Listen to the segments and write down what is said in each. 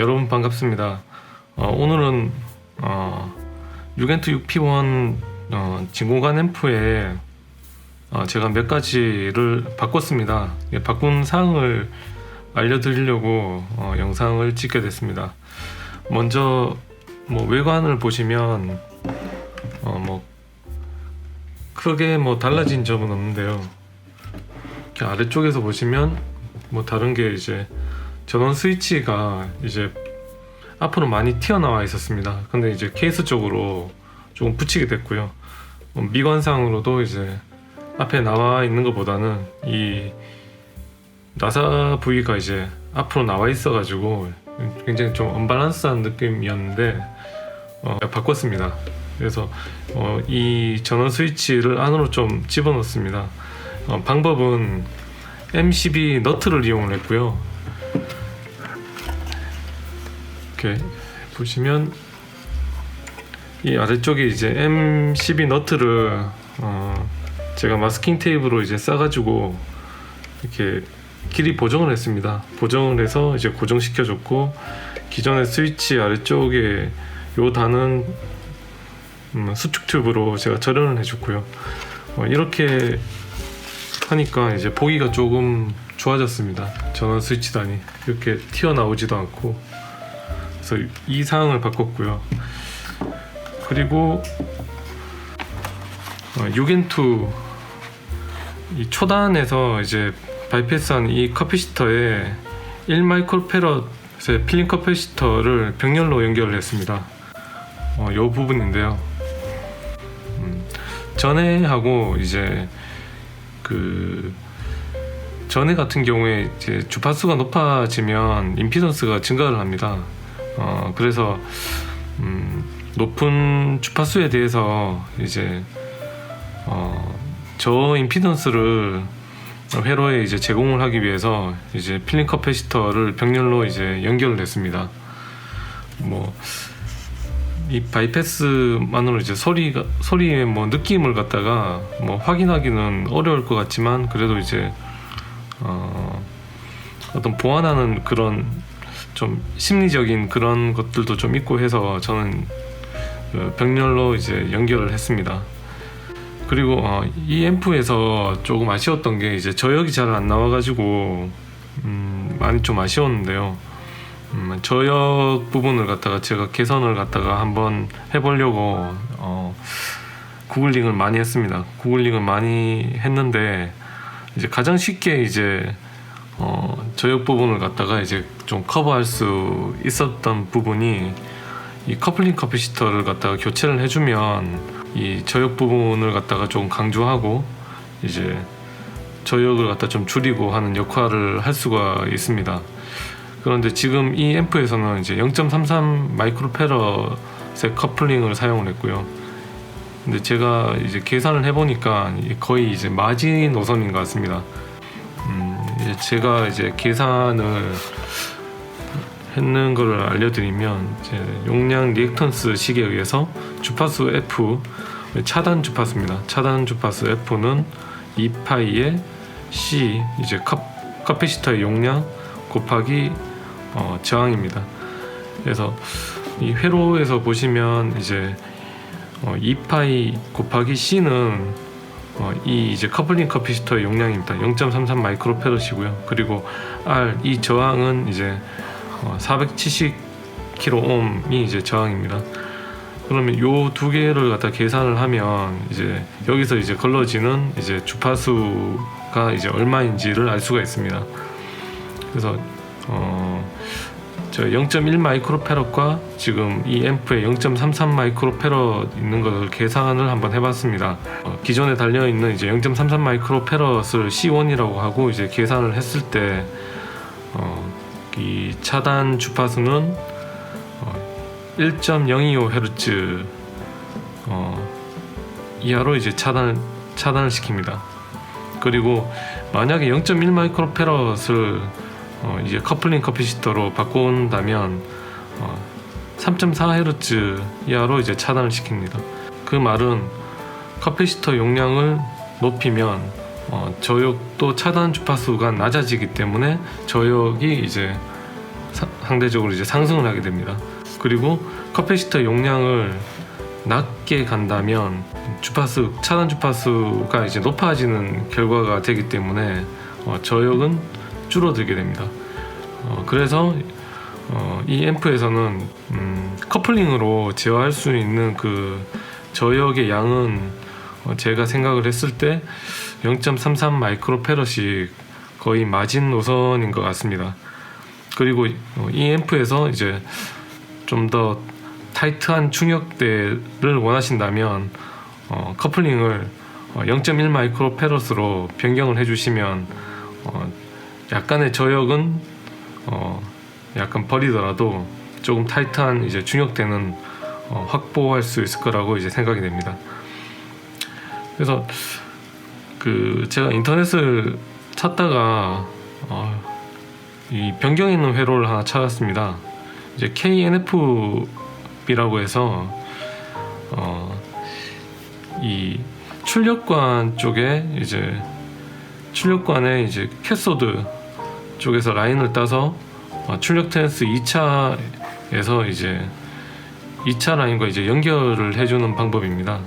여러분 반갑습니다. 어, 오늘은 어, 6엔트 6P1 어, 진공관 앰프에 어, 제가 몇 가지를 바꿨습니다. 예, 바꾼 사항을 알려드리려고 어, 영상을 찍게 됐습니다. 먼저 뭐 외관을 보시면 어, 뭐 크게 뭐 달라진 점은 없는데요. 이렇게 아래쪽에서 보시면 뭐 다른 게 이제 전원 스위치가 이제 앞으로 많이 튀어나와 있었습니다. 근데 이제 케이스 쪽으로 조금 붙이게 됐고요. 뭐 미관상으로도 이제 앞에 나와 있는 것보다는 이 나사 부위가 이제 앞으로 나와 있어가지고 굉장히 좀 언밸런스한 느낌이었는데 어, 바꿨습니다. 그래서 어, 이 전원 스위치를 안으로 좀 집어넣습니다. 어, 방법은 M12 너트를 이용을 했고요. 이렇게 보시면 이 아래쪽에 이제 M12 너트를 어, 제가 마스킹 테이프로 이제 싸가지고 이렇게 길이 보정을 했습니다. 보정을 해서 이제 고정시켜 줬고 기존의 스위치 아래쪽에 요 단은 음, 수축 튜브로 제가 절연을 해줬고요. 어, 이렇게 하니까 이제 보기가 조금 좋아졌습니다. 전원 스위치 단이 이렇게 튀어나오지도 않고 그래서 이 사항을 바꿨고요. 그리고 어, 6인투 이 초단에서 이제 바이패스한 이 커피시터에 1마이크로페럿의 필링 커피시터를 병렬로 연결을 했습니다. 어, 요 부분인데요. 음, 전에 하고 이제 그 전에 같은 경우에 이제 주파수가 높아지면 임피던스가 증가를 합니다. 어, 그래서 음, 높은 주파수에 대해서 이제 어, 저 임피던스를 회로에 이제 제공을 하기 위해서 이제 필링 커패시터를 병렬로 이제 연결을 했습니다. 뭐 이 바이패스만으로 이제 소리가 소리의 뭐 느낌을 갖다가 뭐 확인하기는 어려울 것 같지만 그래도 이제 어 어떤 보완하는 그런 좀 심리적인 그런 것들도 좀 있고 해서 저는 그 병렬로 이제 연결을 했습니다. 그리고 어, 이 앰프에서 조금 아쉬웠던 게 이제 저역이 잘 안 나와가지고 음, 많이 좀 아쉬웠는데요. 음, 저역 부분을 갖다가 제가 개선을 갖다가 한번 해보려고 어, 구글링을 많이 했습니다. 구글링을 많이 했는데 이제 가장 쉽게 이제 어, 저역 부분을 갖다가 이제 좀 커버할 수 있었던 부분이 이 커플링 커피시터를 갖다가 교체를 해주면 이 저역 부분을 갖다가 좀 강조하고 이제 저역을 갖다 좀 줄이고 하는 역할을 할 수가 있습니다. 그런데 지금 이 앰프에서는 이제 0.33 마이크로페럿의 커플링을 사용을 했고요. 근데 제가 이제 계산을 해보니까 거의 이제 마지 노선인 것 같습니다. 음, 이제 제가 이제 계산을 했는 거를 알려드리면 이제 용량 리액턴스 식에 의해서 주파수 F 차단 주파수입니다. 차단 주파수 F는 2파이의 C 이제 컵 커피시터의 용량 곱하기 어, 저항입니다. 그래서 이 회로에서 보시면 이제 어, 2파이 곱하기 C는 어, 이 이제 커플링 커피시터의 용량입니다. 0.33 마이크로페럿이고요. 그리고 R 이 저항은 이제 어, 470kΩ이 이제 저항입니다. 그러면 요 두 개를 갖다 계산을 하면 이제 여기서 이제 걸러지는 이제 주파수가 이제 얼마인지를 알 수가 있습니다. 그래서 어, 저 0.1 마이크로페럿과 지금 이 앰프에 0.33 마이크로페럿 있는 것을 계산을 한번 해봤습니다. 어, 기존에 달려 있는 이제 0.33 마이크로페럿을 C1이라고 하고 이제 계산을 했을 때 어, 이 차단 주파수는 어, 1.025Hz 어, 이하로 이제 차단 차단을 시킵니다. 그리고 만약에 0.1 마이크로페럿을 어, 이제 커플링 커피시터로 바꾼다면 어, 3.4Hz 이하로 이제 차단을 시킵니다. 그 말은 커피시터 용량을 높이면 어, 저역도 차단 주파수가 낮아지기 때문에 저역이 이제 사- 상대적으로 이제 상승을 하게 됩니다. 그리고 커패시터 용량을 낮게 간다면 주파수 차단 주파수가 이제 높아지는 결과가 되기 때문에 어, 저역은 줄어들게 됩니다. 어, 그래서 어, 이 앰프에서는 음, 커플링으로 제어할 수 있는 그 저역의 양은 어, 제가 생각을 했을 때 0.33 마이크로페럿이 거의 마진 노선인 것 같습니다. 그리고 어, 이 앰프에서 이제 좀 더 타이트한 충격대를 원하신다면 어, 커플링을 어, 0.1 마이크로페럿으로 변경을 해주시면 어, 약간의 저역은 어, 약간 버리더라도 조금 타이트한 이제 중역대는 어, 확보할 수 있을 거라고 이제 생각이 됩니다. 그래서 그 제가 인터넷을 찾다가 어, 이 변경 있는 회로를 하나 찾았습니다. 이제 KNFB라고 해서 어, 이 출력관 쪽에 이제 출력관에 이제 캐소드 쪽에서 라인을 따서 어, 출력 트랜스 2차에서 이제 2차 라인과 이제 연결을 해주는 방법입니다.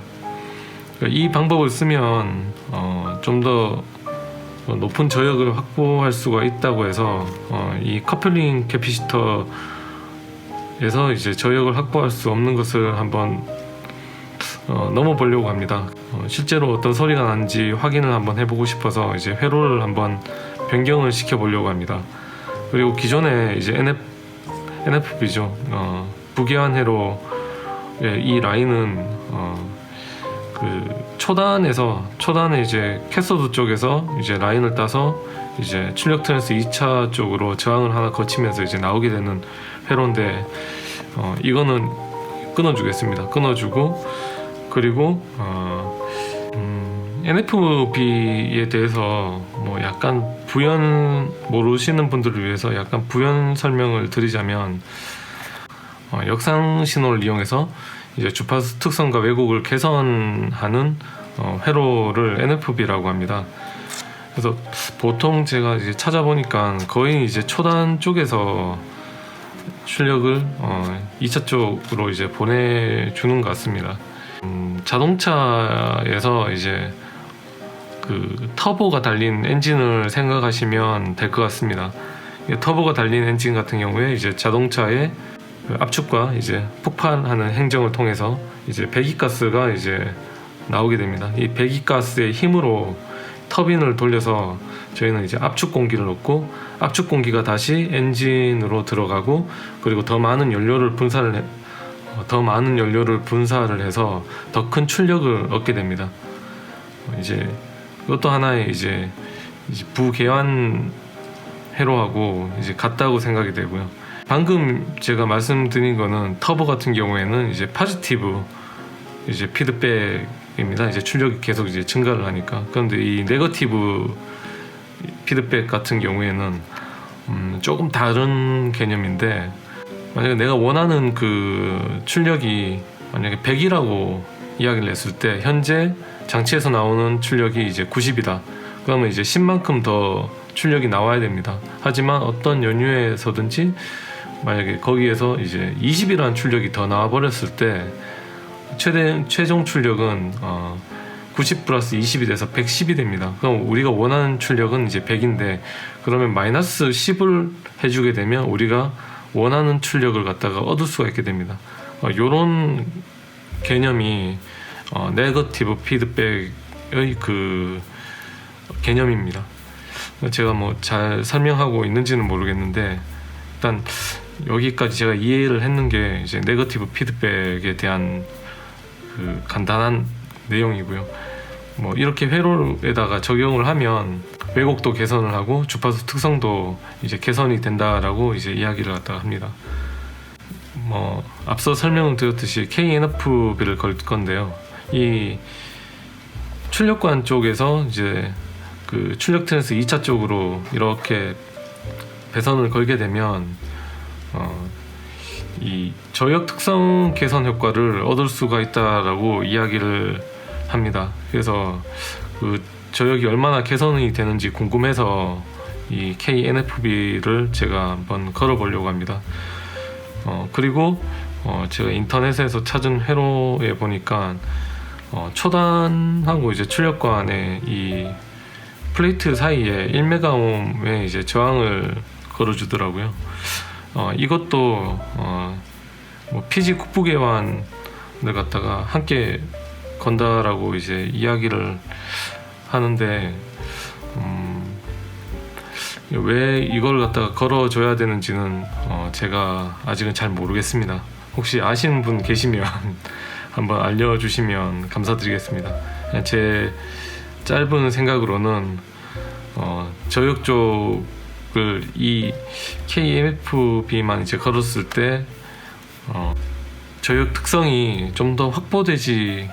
그러니까 이 방법을 쓰면 어, 좀 더 높은 저역을 확보할 수가 있다고 해서 어, 이 커플링 캐피시터에서 이제 저역을 확보할 수 없는 것을 한번 어, 넘어보려고 합니다. 어, 실제로 어떤 소리가 나는지 확인을 한번 해보고 싶어서 이제 회로를 한번 변경을 시켜보려고 합니다. 그리고 기존에 이제 NF, NFB죠. 어, 회로 예, 이 라인은 어, 그 초단에서 초단에 이제 캐서드 쪽에서 이제 라인을 따서 이제 출력 트랜스 2차 쪽으로 저항을 하나 거치면서 이제 나오게 되는 회로인데 어, 이거는 끊어주겠습니다. 끊어주고 그리고 어, 음, NFB에 대해서 뭐 약간 부연 모르시는 분들을 위해서 약간 부연 설명을 드리자면 어, 역상 신호를 이용해서 이제 주파수 특성과 왜곡을 개선하는 어, 회로를 NFB라고 합니다. 그래서 보통 제가 이제 찾아보니까 거의 이제 초단 쪽에서 출력을 어, 2차 쪽으로 이제 보내주는 것 같습니다. 음, 자동차에서 이제 그 터보가 달린 엔진을 생각하시면 될 것 같습니다. 이 터보가 달린 엔진 같은 경우에 이제 자동차의 그 압축과 이제 폭발하는 행정을 통해서 이제 배기가스가 이제 나오게 됩니다. 이 배기가스의 힘으로 터빈을 돌려서 저희는 이제 압축 공기를 넣고 압축 공기가 다시 엔진으로 들어가고 그리고 더 많은 연료를 분사를 해, 어, 더 많은 연료를 분사를 해서 더 큰 출력을 얻게 됩니다. 어, 이제 이것도 하나의 이제, 이제 부계환 회로하고 이제 같다고 생각이 되고요. 방금 제가 말씀드린 거는 터보 같은 경우에는 이제 파지티브 이제 피드백입니다. 이제 출력이 계속 이제 증가를 하니까. 그런데 이 네거티브 피드백 같은 경우에는 음, 조금 다른 개념인데 만약에 내가 원하는 그 출력이 만약에 100이라고 이야기를 했을 때 현재 장치에서 나오는 출력이 이제 90이다. 그러면 이제 10만큼 더 출력이 나와야 됩니다. 하지만 어떤 연유에서든지 만약에 거기에서 이제 20이라는 출력이 더 나와 버렸을 때 최대 최종 출력은 어, 90 플러스 20이 돼서 110이 됩니다. 그럼 우리가 원하는 출력은 이제 100인데 그러면 마이너스 10을 해주게 되면 우리가 원하는 출력을 갖다가 얻을 수가 있게 됩니다. 어, 이런 개념이 어, 네거티브 피드백의 그 개념입니다. 제가 뭐 잘 설명하고 있는지는 모르겠는데 일단 여기까지 제가 이해를 했는 게 이제 네거티브 피드백에 대한 그 간단한 내용이고요. 뭐 이렇게 회로에다가 적용을 하면 왜곡도 개선을 하고 주파수 특성도 이제 개선이 된다라고 이제 이야기를 갖다가 합니다. 뭐 앞서 설명을 드렸듯이 KNFB를 걸 건데요. 이 출력관 쪽에서 이제 그 출력 트랜스 2차 쪽으로 이렇게 배선을 걸게 되면 어, 이 저역 특성 개선 효과를 얻을 수가 있다라고 이야기를 합니다. 그래서 그 저역이 얼마나 개선이 되는지 궁금해서 이 KNFB를 제가 한번 걸어보려고 합니다. 어, 그리고 어, 제가 인터넷에서 찾은 회로에 보니까 어, 초단하고 이제 출력관의 이 플레이트 사이에 1메가옴의 이제 저항을 걸어주더라고요. 어, 이것도 어, 뭐 PG 국부개환을 갖다가 함께 건다라고 이제 이야기를 하는데 음, 왜 이걸 갖다가 걸어줘야 되는지는 어, 제가 아직은 잘 모르겠습니다. 혹시 아시는 분 계시면 한번 알려주시면 감사드리겠습니다. 제 짧은 생각으로는 어, 저역 쪽을 이 KMFB만 이제 걸었을 때 어, 저역 특성이 좀 더 확보되지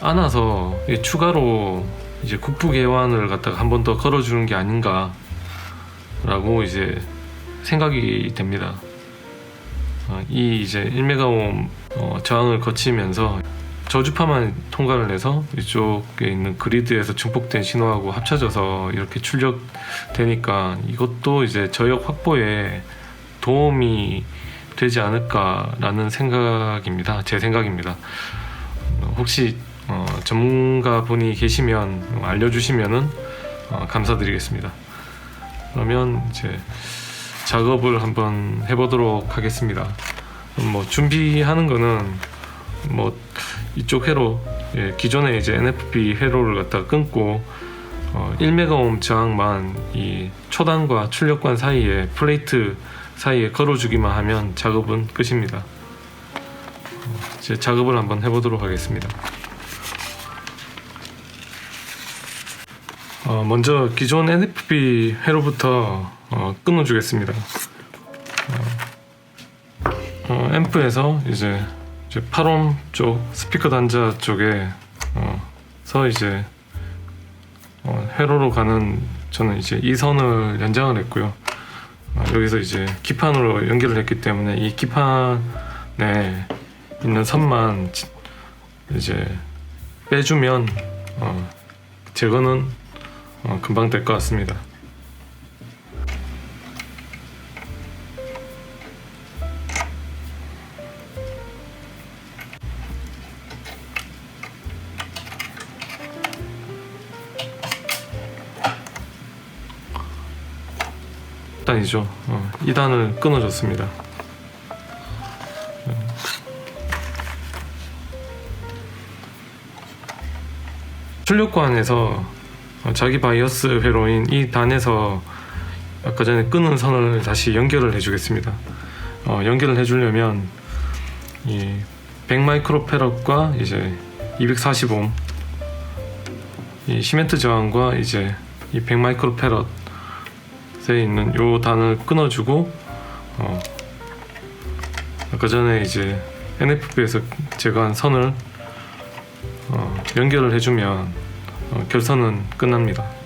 않아서 이 추가로 이제 국부 개환을 갖다가 한 번 더 걸어주는 게 아닌가 라고 이제 생각이 됩니다. 어, 이 이제 1메가옴 어, 저항을 거치면서 저주파만 통과를 해서 이쪽에 있는 그리드에서 증폭된 신호하고 합쳐져서 이렇게 출력되니까 이것도 이제 저역 확보에 도움이 되지 않을까라는 생각입니다. 제 생각입니다. 어, 혹시 어, 전문가 분이 계시면 알려주시면은 어, 감사드리겠습니다. 그러면 이제 작업을 한번 해보도록 하겠습니다. 뭐 준비하는 거는 뭐 이쪽 회로 예, 기존에 이제 NFP 회로를 갖다 끊고 어, 1메가옴 저항만 이 초단과 출력관 사이에 플레이트 사이에 걸어주기만 하면 작업은 끝입니다. 어, 이제 작업을 한번 해보도록 하겠습니다. 어, 먼저 기존 NFP 회로부터 어, 끊어주겠습니다. 어, 어, 앰프에서 이제, 이제 8옴 쪽 스피커 단자 쪽에 어, 서 이제 어, 회로로 가는 저는 이제 이 선을 연장을 했고요. 어, 여기서 이제 기판으로 연결을 했기 때문에 이 기판에 있는 선만 지- 이제 빼주면 어, 제거는 어, 금방 될 것 같습니다. 단이죠. 어, 2단을 끊어줬습니다. 출력관에서 어, 자기 바이어스 회로인 이 단에서 아까 전에 끊은 선을 다시 연결을 해주겠습니다. 어, 연결을 해주려면 이 100마이크로페럿과 이제 240옴 이 시멘트 저항과 이제 이 100마이크로페럿에 있는 요 단을 끊어주고 어, 아까 전에 이제 NFP에서 제거한 선을 어, 연결을 해주면 어, 결선은 끝납니다.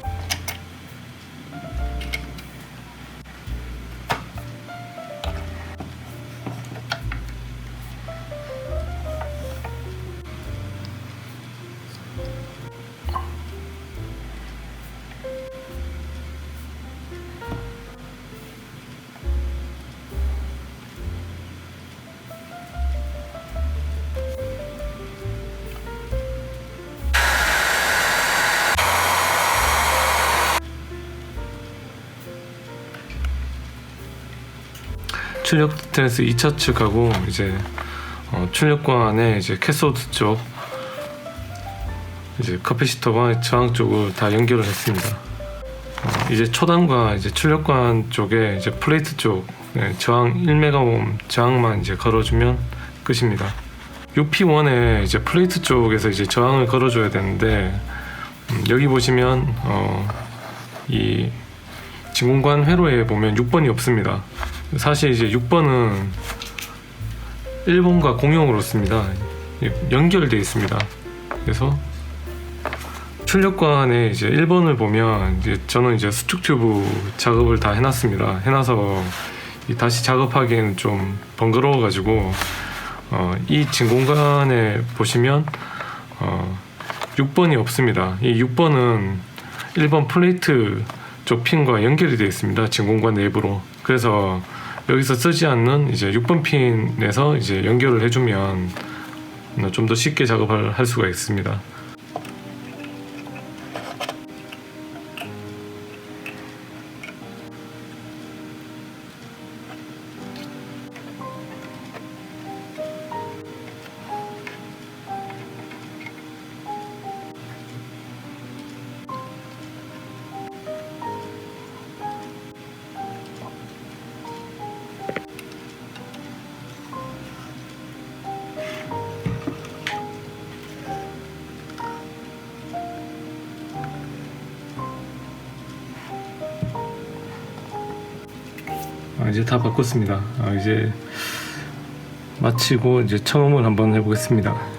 출력 스트레스 2차 측하고 이제 어, 출력관의 이제 캐소드 쪽 이제 커피시터와 저항 쪽을 다 연결을 했습니다. 어, 이제 초단과 이제 출력관 쪽에 이제 플레이트 쪽 네, 저항 1메가옴 저항만 이제 걸어주면 끝입니다. UP1에 이제 플레이트 쪽에서 이제 저항을 걸어줘야 되는데 음, 여기 보시면 어, 이 진공관 회로에 보면 6번이 없습니다. 사실 이제 6번은 1번과 공용으로 씁니다. 연결되어 있습니다. 그래서 출력관에 이제 1번을 보면 이제 저는 이제 수축 튜브 작업을 다 해놨습니다. 해놔서 이 다시 작업하기에는 좀 번거로워 가지고 어, 이 진공관에 보시면 어, 6번이 없습니다. 이 6번은 1번 플레이트 쪽 핀과 연결이 되어 있습니다. 진공관 내부로. 그래서 여기서 쓰지 않는 이제 6번 핀에서 이제 연결을 해주면 좀 더 쉽게 작업을 할 수가 있습니다. 아, 이제 다 바꿨습니다. 아, 이제 마치고 이제 처음을 한번 해보겠습니다.